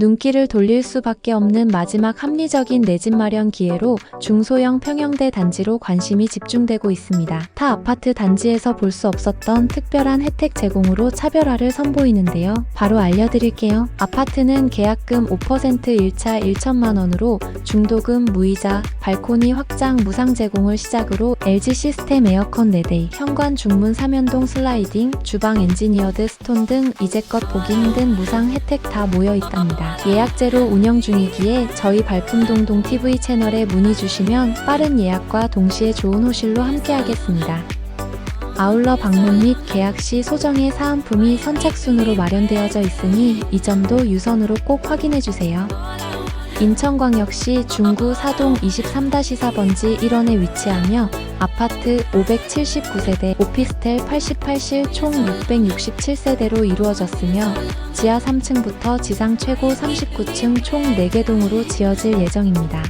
눈길을 돌릴 수밖에 없는 마지막 합리적인 내 집 마련 기회로 중소형 평형대 단지로 관심이 집중되고 있습니다. 타 아파트 단지에서 볼 수 없었던 특별한 혜택 제공으로 차별화를 선보이는데요. 바로 알려드릴게요. 아파트는 계약금 5% 1차 1천만 원으로 중도금 무이자, 발코니 확장 무상 제공을 시작으로 LG 시스템 에어컨 4대, 현관 중문 3연동 슬라이딩, 주방 엔지니어드 스톤 등 이제껏 보기 힘든 무상 혜택 다 모여 있답니다. 예약제로 운영 중이기에 저희 발품동동 TV 채널에 문의 주시면 빠른 예약과 동시에 좋은 호실로 함께하겠습니다. 아울러 방문 및 계약 시 소정의 사은품이 선착순으로 마련되어져 있으니 이 점도 유선으로 꼭 확인해 주세요. 인천광역시 중구 사동 23-4번지 1원에 위치하며 아파트 579세대, 오피스텔 88실 총 667세대로 이루어졌으며 지하 3층부터 지상 최고 39층 총 4개 동으로 지어질 예정입니다.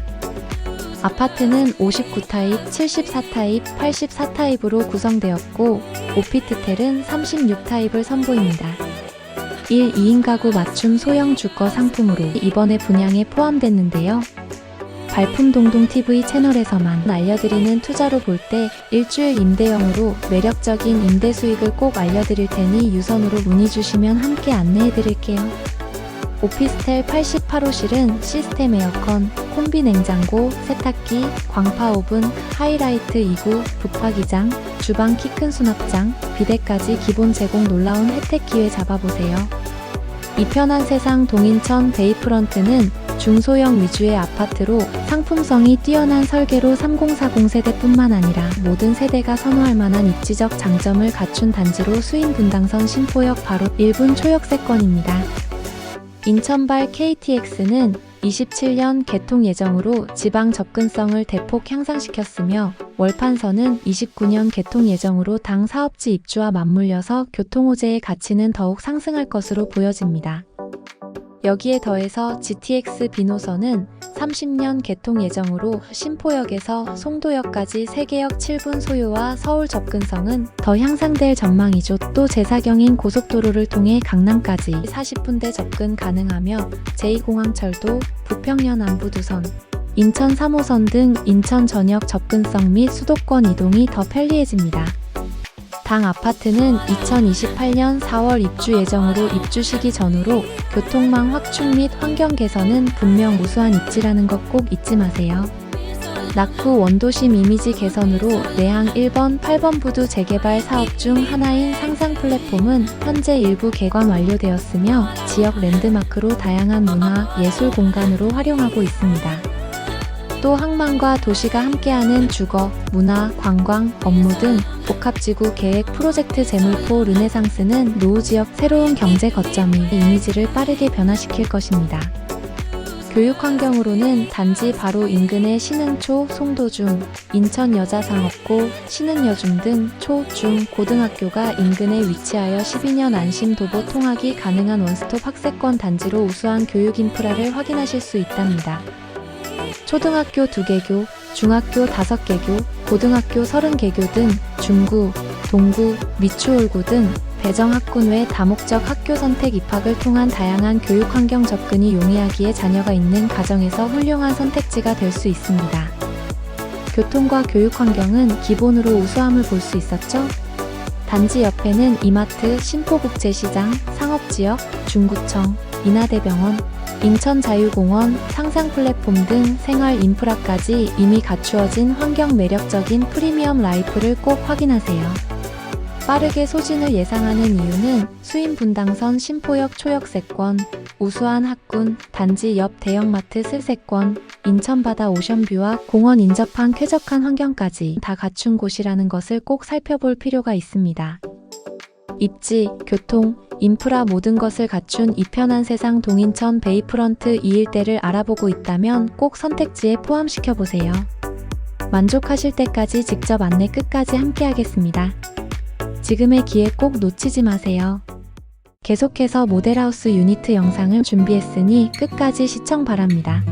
아파트는 59타입, 74타입, 84타입으로 구성되었고 오피트텔은 36타입을 선보입니다. 1, 2인 가구 맞춤 소형 주거 상품으로 이번에 분양에 포함됐는데요. 발품 동동 TV 채널에서만 알려드리는 투자로 볼 때 일주일 임대형으로 매력적인 임대 수익을 꼭 알려드릴 테니 유선으로 문의 주시면 함께 안내해 드릴게요. 오피스텔 88호실은 시스템 에어컨, 콤비 냉장고, 세탁기, 광파 오븐, 하이라이트 2구, 북파기장, 주방 키 큰 수납장, 비데까지 기본 제공 놀라운 혜택 기회 잡아보세요. 이 편한 세상 동인천 베이프런트는 중소형 위주의 아파트로 상품성이 뛰어난 설계로 3040 세대뿐만 아니라 모든 세대가 선호할 만한 입지적 장점을 갖춘 단지로 수인 분당선 신포역 바로 1분 초역세권입니다. 인천발 KTX는 27년 개통 예정으로 지방 접근성을 대폭 향상시켰으며 월판선은 29년 개통 예정으로 당 사업지 입주와 맞물려서 교통호재의 가치는 더욱 상승할 것으로 보여집니다. 여기에 더해서 GTX 비노선은 30년 개통 예정으로 신포역에서 송도역까지 세개역 7분 소요와 서울 접근성은 더 향상될 전망이죠. 또 제사경인 고속도로를 통해 강남까지 40분대 접근 가능하며 제2공항철도, 부평연 안부두선, 인천 3호선 등 인천 전역 접근성 및 수도권 이동이 더 편리해집니다. 당 아파트는 2028년 4월 입주 예정으로 입주 시기 전후로 교통망 확충 및 환경 개선은 분명 우수한 입지라는 것 꼭 잊지 마세요. 낙후 원도심 이미지 개선으로 내항 1번, 8번 부두 재개발 사업 중 하나인 상상 플랫폼은 현재 일부 개관 완료되었으며 지역 랜드마크로 다양한 문화, 예술 공간으로 활용하고 있습니다. 또 항만과 도시가 함께하는 주거, 문화, 관광, 업무 등 복합지구 계획 프로젝트 재물포 르네상스는 노후 지역 새로운 경제 거점이 이미지를 빠르게 변화시킬 것입니다. 교육 환경으로는 단지 바로 인근의 신흥초, 송도중, 인천 여자상업고, 신흥여중 등 초, 중, 고등학교가 인근에 위치하여 12년 안심 도보 통학이 가능한 원스톱 학세권 단지로 우수한 교육 인프라를 확인하실 수 있답니다. 초등학교 2개교, 중학교 5개교, 고등학교 30개교 등 중구, 동구, 미추홀구 등 배정학군 외 다목적 학교 선택 입학을 통한 다양한 교육 환경 접근이 용이하기에 자녀가 있는 가정에서 훌륭한 선택지가 될 수 있습니다. 교통과 교육 환경은 기본으로 우수함을 볼 수 있었죠? 단지 옆에는 이마트, 신포국제시장, 상업지역, 중구청, 인하대병원, 인천자유공원, 상상 플랫폼 등 생활 인프라까지 이미 갖추어진 환경 매력적인 프리미엄 라이프를 꼭 확인하세요. 빠르게 소진을 예상하는 이유는 수인 분당선 신포역 초역세권, 우수한 학군, 단지 옆 대형마트 슬세권, 인천바다 오션뷰와 공원 인접한 쾌적한 환경까지 다 갖춘 곳이라는 것을 꼭 살펴볼 필요가 있습니다. 입지, 교통, 인프라 모든 것을 갖춘 이 편한 세상 동인천 베이프런트 이 일대를 알아보고 있다면 꼭 선택지에 포함시켜 보세요. 만족하실 때까지 직접 안내 끝까지 함께하겠습니다. 지금의 기회 꼭 놓치지 마세요. 계속해서 모델하우스 유니트 영상을 준비했으니 끝까지 시청 바랍니다.